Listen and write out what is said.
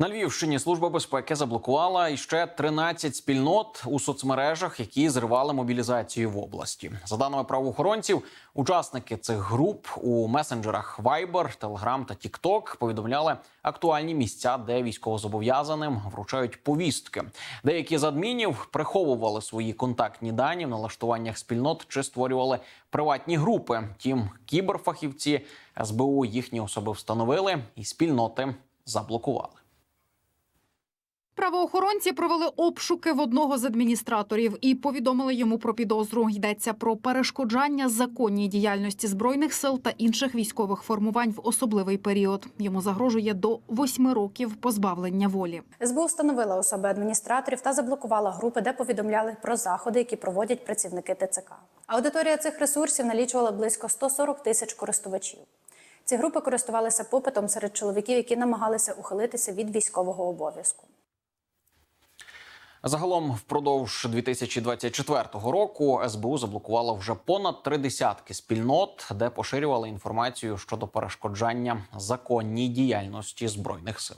На Львівщині служба безпеки заблокувала іще 13 спільнот у соцмережах, які зривали мобілізацію в області. За даними правоохоронців, учасники цих груп у месенджерах Viber, Telegram та TikTok повідомляли актуальні місця, де військовозобов'язаним вручають повістки. Деякі з адмінів приховували свої контактні дані в налаштуваннях спільнот чи створювали приватні групи. Тім кіберфахівці СБУ їхні особи встановили і спільноти заблокували. Правоохоронці провели обшуки в одного з адміністраторів і повідомили йому про підозру. Йдеться про перешкоджання законній діяльності збройних сил та інших військових формувань в особливий період. Йому загрожує до восьми років позбавлення волі. СБУ встановила особи адміністраторів та заблокувала групи, де повідомляли про заходи, які проводять працівники ТЦК. Аудиторія цих ресурсів налічувала близько 140 тисяч користувачів. Ці групи користувалися попитом серед чоловіків, які намагалися ухилитися від військового обов'язку. Загалом, впродовж 2024 року СБУ заблокувало вже понад три десятки спільнот, де поширювали інформацію щодо перешкоджання законній діяльності збройних сил.